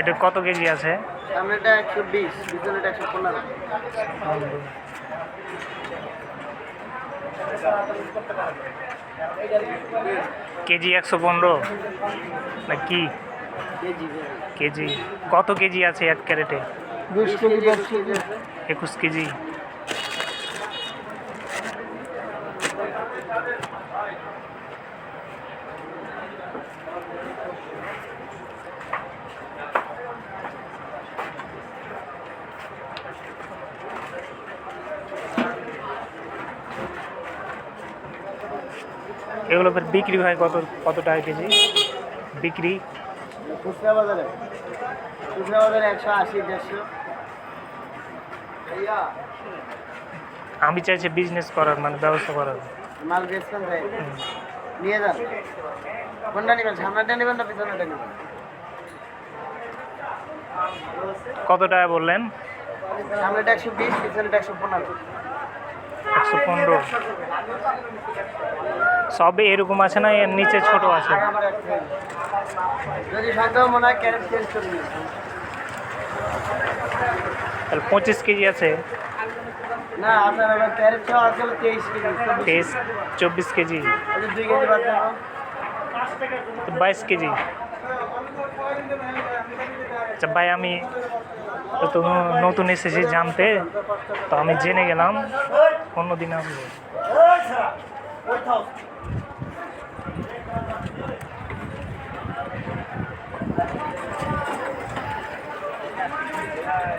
এটা কত কেজি আছে? সামনেটা একশো বিশ পিছনেটা একশো পনেরো। কেজি একশো পনেরো? না কি? কেজি কত কেজি আছে এক ক্যারেটে? একুশ কেজি। এগুলো ফের বিক্রি হয় কত কত টাকা কেজি? বিক্রি? খুচরা বাজারে। খুচরা বাজারে একশো আশি দেড়শো। আমি চাইছি বিজনেস করার মানে ব্যবসা করার। মাল বেচবেন তাই নিয়ে যান। কোনটা নেবেন? সামনেটা নেবেন না পিছনেটা নেবেন? কত টাকা বললেন? সামনেটা একশো বিশ পিছনেটা একশো পনেরো। একশো পনেরো। সবই এরকম আছে না এর নিচে ছোট আছে। যদি সন্দেহ মনে হয় ক্যারেট চেঞ্জ করে তাহলে পঁচিশ কেজি আছে। তেইশ চব্বিশ কেজি। তো বাইশ কেজি। আচ্ছা ভাই আমি তো নতুন এসেছি জানতে তো আমি জেনে গেলাম অন্যদিন আসব। আড়াই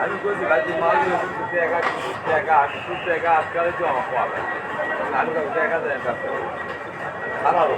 আমি বলছি ভাই যে মাল টাকা টাকা আটশো টাকা আজকাল পাবে আমি কাউকে দেখা যায় খারাপ